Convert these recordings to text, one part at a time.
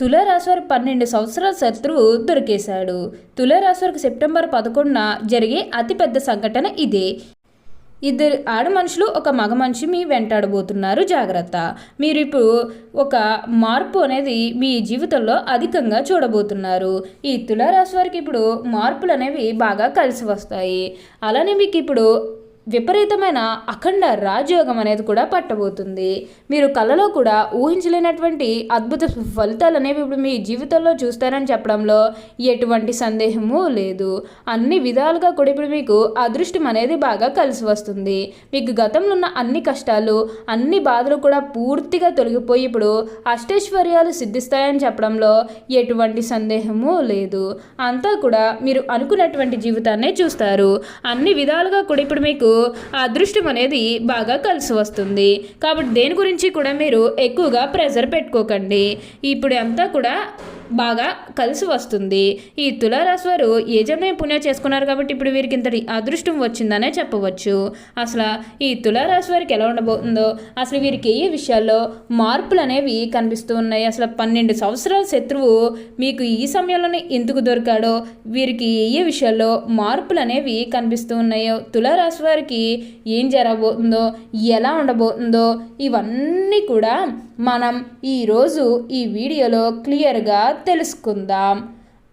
తులారాశివారి పన్నెండు సంవత్సరాల శత్రువు దొరికేశాడు. తులారాశివారికి సెప్టెంబర్ పదకొండున జరిగే అతిపెద్ద సంఘటన ఇదే. ఇద్దరు ఆడ మనుషులు ఒక మగ మనిషి మీ వెంటాడబోతున్నారు. జాగ్రత్త. మీరు ఇప్పుడు ఒక మార్పు అనేది మీ జీవితంలో అధికంగా చూడబోతున్నారు. ఈ తులారాశి వారికి ఇప్పుడు మార్పులు అనేవి బాగా కలిసి వస్తాయి. అలానే మీకు ఇప్పుడు విపరీతమైన అఖండ రాజయోగం అనేది కూడా పట్టబోతుంది. మీరు కళలో కూడా ఊహించలేనటువంటి అద్భుత ఫలితాలు అనేవి ఇప్పుడు మీ జీవితంలో చూస్తారని చెప్పడంలో ఎటువంటి సందేహము లేదు. అన్ని విధాలుగా కూడా ఇప్పుడు మీకు అదృష్టం అనేది బాగా కలిసి వస్తుంది. మీకు గతంలో ఉన్న అన్ని కష్టాలు అన్ని బాధలు కూడా పూర్తిగా తొలగిపోయి ఇప్పుడు అష్టైశ్వర్యాలు సిద్ధిస్తాయని చెప్పడంలో ఎటువంటి సందేహము లేదు. అంతా కూడా మీరు అనుకున్నటువంటి జీవితాన్నే చూస్తారు. అన్ని విధాలుగా కూడా ఇప్పుడు మీకు అదృష్టం అనేది బాగా కలిసి వస్తుంది. కాబట్టి దేని గురించి కూడా మీరు ఎక్కువగా ప్రెజర్ పెట్టుకోకండి. ఇప్పుడు అంతా కూడా బాగా కలిసి వస్తుంది. ఈ తులారాశి వారు ఏ జన్మే పుణ్యం చేసుకున్నారు కాబట్టి ఇప్పుడు వీరికి ఇంతటి అదృష్టం వచ్చిందనే చెప్పవచ్చు. అసలు ఈ తులారాశి వారికి ఎలా ఉండబోతుందో అసలు వీరికి ఏ విషయాల్లో మార్పులు అనేవి కనిపిస్తూ ఉన్నాయి? అసలు పన్నెండు సంవత్సరాల శత్రువు మీకు ఈ సమయంలోనే ఎందుకు దొరికాడో వీరికి ఏ విషయాల్లో మార్పులు అనేవి కనిపిస్తూ ఉన్నాయో తులారాశి వారికి ఏం జరగబోతుందో ఎలా ఉండబోతుందో ఇవన్నీ కూడా మనం ఈరోజు ఈ వీడియోలో క్లియర్గా తెలుసుకుందాం.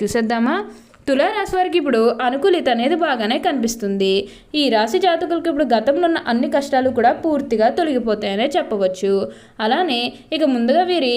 చూసేద్దామా? తులారాశి వారికి ఇప్పుడు అనుకూలిత అనేది బాగానే కనిపిస్తుంది. ఈ రాశి జాతకులకు ఇప్పుడు గతంలో ఉన్న అన్ని కష్టాలు కూడా పూర్తిగా తొలగిపోతాయనే చెప్పవచ్చు. అలానే ఇక ముందుగా వీరి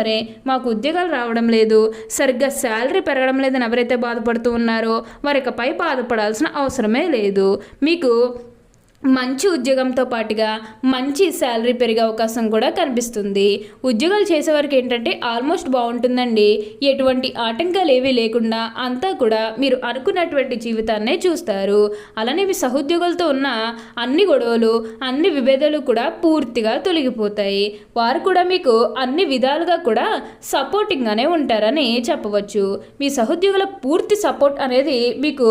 సరే మాకు ఉద్యోగాలు రావడం లేదు. సరిగ్గా శాలరీ పెరగడం లేదని ఎవరైతే బాధపడుతూ ఉన్నారో వారికపై బాధపడాల్సిన అవసరమే లేదు. మీకు మంచి ఉద్యోగంతో పాటుగా మంచి శాలరీ పెరిగే అవకాశం కూడా కనిపిస్తుంది. ఉద్యోగాలు చేసేవారికి ఏంటంటే ఆల్మోస్ట్ బాగుంటుందండి. ఎటువంటి ఆటంకాలు ఏవీ లేకుండా అంతా కూడా మీరు అనుకున్నటువంటి జీవితాన్నే చూస్తారు. అలానే మీ సహోద్యోగులతో ఉన్న అన్ని గొడవలు అన్ని విభేదాలు కూడా పూర్తిగా తొలగిపోతాయి. వారు కూడా మీకు అన్ని విధాలుగా కూడా సపోర్టింగ్గానే ఉంటారని చెప్పవచ్చు. మీ సహోద్యోగుల పూర్తి సపోర్ట్ అనేది మీకు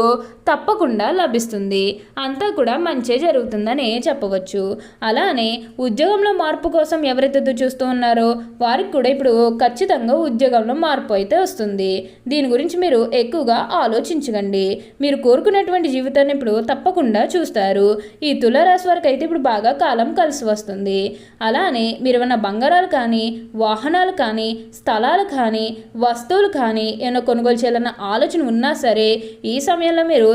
తప్పకుండా లభిస్తుంది. అంతా కూడా మంచే జరుగుతుందని చెప్పవచ్చు. అలానే ఉద్యోగంలో మార్పు కోసం ఎవరైతే చూస్తూ ఉన్నారో వారికి కూడా ఇప్పుడు ఖచ్చితంగా ఉద్యోగంలో మార్పు అయితే వస్తుంది. దీని గురించి మీరు ఎక్కువగా ఆలోచించకండి. మీరు కోరుకున్నటువంటి జీవితాన్ని ఇప్పుడు తప్పకుండా చూస్తారు. ఈ తులారాశి వారికి అయితే ఇప్పుడు బాగా కాలం కలిసి వస్తుంది. అలానే మీరు ఏమైనా బంగారాలు కానీ వాహనాలు కానీ స్థలాలు కానీ వస్తువులు కానీ ఏమైనా కొనుగోలు చేయాలన్న ఆలోచన ఉన్నా సరే ఈ సమయంలో మీరు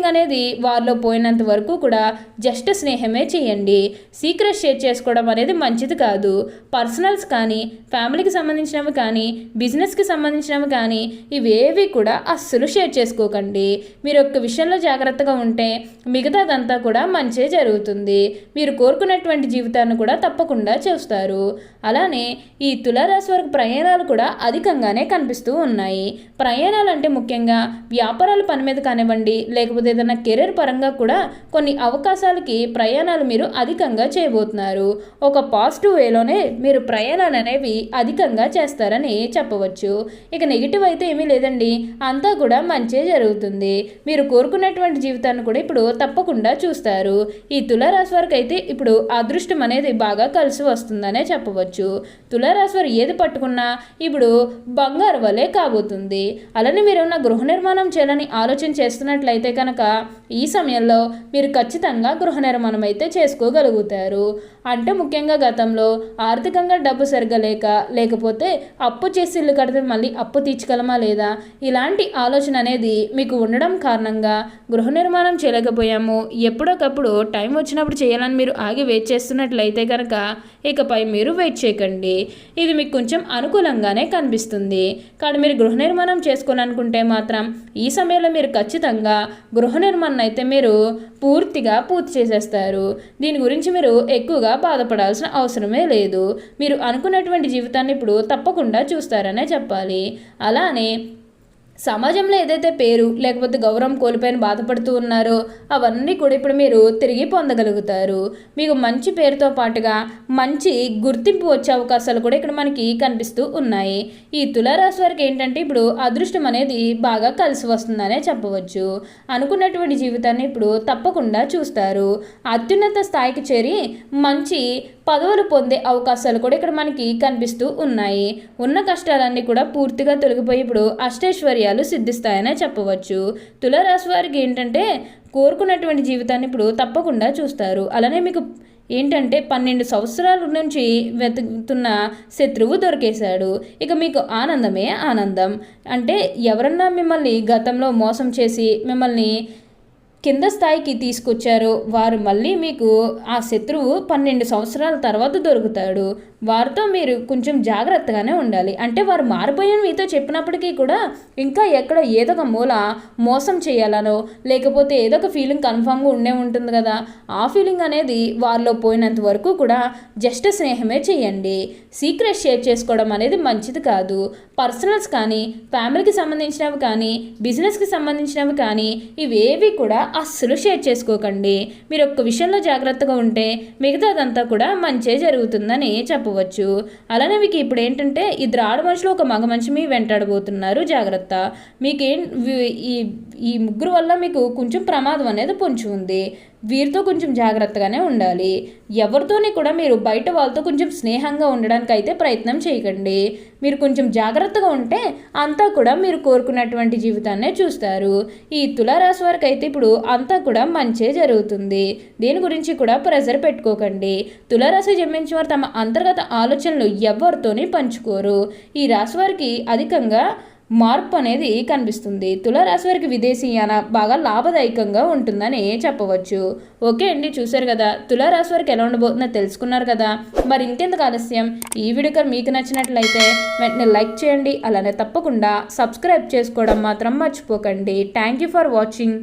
అనేది వారిలో పోయినంత వరకు కూడా జస్ట్ స్నేహమే చేయండి. సీక్రెట్ షేర్ చేసుకోవడం అనేది మంచిది కాదు. పర్సనల్స్ కానీ ఫ్యామిలీకి సంబంధించినవి కానీ బిజినెస్కి సంబంధించినవి కానీ ఇవేవి కూడా అస్సలు షేర్ చేసుకోకండి. మీరు ఒక్క విషయంలో జాగ్రత్తగా ఉంటే మిగతాదంతా కూడా మంచే జరుగుతుంది. మీరు కోరుకున్నటువంటి జీవితాన్ని కూడా తప్పకుండా చూస్తారు. అలానే ఈ తులారాశి వరకు ప్రయాణాలు కూడా అధికంగానే కనిపిస్తూ ఉన్నాయి. ప్రయాణాలు అంటే ముఖ్యంగా వ్యాపారాల పని మీద కానివ్వండి లేక లేకపోతే ఏదైనా కెరీర్ పరంగా కూడా కొన్ని అవకాశాలకి ప్రయాణాలు మీరు అధికంగా చేయబోతున్నారు. ఒక పాజిటివ్ వేలోనే మీరు ప్రయాణాలు అనేవి అధికంగా చేస్తారని చెప్పవచ్చు. ఇక నెగిటివ్ అయితే ఏమీ లేదండి. అంతా కూడా మంచే జరుగుతుంది. మీరు కోరుకున్నటువంటి జీవితాన్ని కూడా ఇప్పుడు తప్పకుండా చూస్తారు. ఈ తులారాశి వారికి అయితే ఇప్పుడు అదృష్టం అనేది బాగా కలిసి వస్తుందనే చెప్పవచ్చు. తులారాశి వారు ఏది పట్టుకున్నా ఇప్పుడు బంగారు వలె కాబోతుంది. అలానే మీరు ఏమన్నా గృహ నిర్మాణం చేయాలని ఆలోచన చేస్తున్నట్లయితే కనుక ఈ సమయంలో మీరు ఖచ్చితంగా గృహ నిర్మాణం అయితే చేసుకోగలుగుతారు. అంటే ముఖ్యంగా గతంలో ఆర్థికంగా డబ్బు సరిగా లేక లేకపోతే అప్పు చేసి ఇల్లు కడితే మళ్ళీ అప్పు తీర్చగలమా లేదా? ఇలాంటి ఆలోచన అనేది మీకు ఉండడం కారణంగా గృహ నిర్మాణం చేయలేకపోయాము. ఎప్పుడొకప్పుడు టైం వచ్చినప్పుడు చేయాలని మీరు ఆగి వెయిట్ చేస్తున్నట్లయితే కనుక ఇకపై మీరు వెయిట్ చేయకండి. ఇది మీకు కొంచెం అనుకూలంగానే కనిపిస్తుంది. కానీ మీరు గృహ నిర్మాణం చేసుకోవాలనుకుంటే మాత్రం ఈ సమయంలో మీరు ఖచ్చితంగా గృహ నిర్మాణం అయితే మీరు పూర్తిగా పూర్తి చేసేస్తారు. దీని గురించి మీరు ఎక్కువగా బాధపడాల్సిన అవసరమే లేదు. మీరు అనుకున్నటువంటి జీవితాన్ని ఇప్పుడు తప్పకుండా చూస్తారనే చెప్పాలి. అలానే సమాజంలో ఏదైతే పేరు లేకపోతే గౌరవం కోల్పోయిన బాధపడుతూ ఉన్నారో అవన్నీ కూడా ఇప్పుడు మీరు తిరిగి పొందగలుగుతారు. మీకు మంచి పేరుతో పాటుగా మంచి గుర్తింపు వచ్చే అవకాశాలు కూడా ఇక్కడ మనకి కనిపిస్తూ ఉన్నాయి. ఈ తులారాశి వారికి ఏంటంటే ఇప్పుడు అదృష్టం అనేది బాగా కలిసి వస్తుందనే చెప్పవచ్చు. అనుకున్నటువంటి జీవితాన్ని ఇప్పుడు తప్పకుండా చూస్తారు. అత్యున్నత స్థాయికి చేరి మంచి పదవులు పొందే అవకాశాలు కూడా ఇక్కడ మనకి కనిపిస్తూ ఉన్నాయి. ఉన్న కష్టాలన్నీ కూడా పూర్తిగా తొలగిపోయి ఇప్పుడు అష్టైశ్వర్యాలు సిద్ధిస్తాయనే చెప్పవచ్చు. తులారాశి వారికి ఏంటంటే కోరుకున్నటువంటి జీవితాన్ని ఇప్పుడు తప్పకుండా చూస్తారు. అలానే మీకు ఏంటంటే పన్నెండు సంవత్సరాల నుంచి వెతుకుతున్న శత్రువు దొరికేశాడు. ఇక మీకు ఆనందమే ఆనందం. అంటే ఎవరన్నా మిమ్మల్ని గతంలో మోసం చేసి మిమ్మల్ని కింద స్థాయికి తీసుకొచ్చారో. వారు మళ్ళీ మీకు ఆ శత్రువు పన్నెండు సంవత్సరాల తర్వాత దొరుకుతాడు. వారితో మీరు కొంచెం జాగ్రత్తగానే ఉండాలి. అంటే వారు మారిపోయాను మీతో చెప్పినప్పటికీ కూడా ఇంకా ఎక్కడ ఏదో ఒక మూల మోసం చేయాలనో లేకపోతే ఏదో ఒక ఫీలింగ్ కన్ఫామ్గా ఉండే ఉంటుంది కదా. ఆ ఫీలింగ్ అనేది వారిలో పోయినంత వరకు కూడా జస్ట్ స్నేహమే చేయండి. సీక్రెట్ షేర్ చేసుకోవడం అనేది మంచిది కాదు. పర్సనల్స్ కానీ ఫ్యామిలీకి సంబంధించినవి కానీ బిజినెస్కి సంబంధించినవి కానీ ఇవేవి కూడా అస్సలు షేర్ చేసుకోకండి. మీరు ఒక్క విషయంలో జాగ్రత్తగా ఉంటే మిగతాదంతా కూడా మంచే జరుగుతుందని చెప్పవచ్చు. అలానే మీకు ఇప్పుడు ఏంటంటే ఇద్దరు ఆడ మనుషులు ఒక మగ మనిషి మీ వెంటాడబోతున్నారు జాగ్రత్త. మీకేం ఈ ఈ ముగ్గురు వల్ల మీకు కొంచెం ప్రమాదం అనేది పొంచి ఉంది. వీరితో కొంచెం జాగ్రత్తగానే ఉండాలి. ఎవరితోని కూడా మీరు బయట వాళ్ళతో కొంచెం స్నేహంగా ఉండడానికి అయితే ప్రయత్నం చేయకండి. మీరు కొంచెం జాగ్రత్తగా ఉంటే అంతా కూడా మీరు కోరుకున్నటువంటి జీవితాన్నే చూస్తారు. ఈ తులారాశి వారికి అయితే ఇప్పుడు అంతా కూడా మంచే జరుగుతుంది. దీని గురించి కూడా ప్రెజర్ పెట్టుకోకండి. తులారాశి జన్మించిన వారు తమ అంతర్గత ఆలోచనలు ఎవరితోని పంచుకోరు. ఈ రాశి వారికి అధికంగా మార్పు అనేది కనిపిస్తుంది. తులారాశి వారికి విదేశీయాన బాగా లాభదాయకంగా ఉంటుందని చెప్పవచ్చు. ఓకే అండి చూశారు కదా. తులారాశి వారికి ఎలా ఉండబోతుందో తెలుసుకున్నారు కదా. మరి ఇంకెందుకు ఆలస్యం? ఈ వీడియో మీకు నచ్చినట్లయితే వెంటనే లైక్ చేయండి. అలానే తప్పకుండా సబ్స్క్రైబ్ చేసుకోవడం మాత్రం మర్చిపోకండి. Thank you for watching.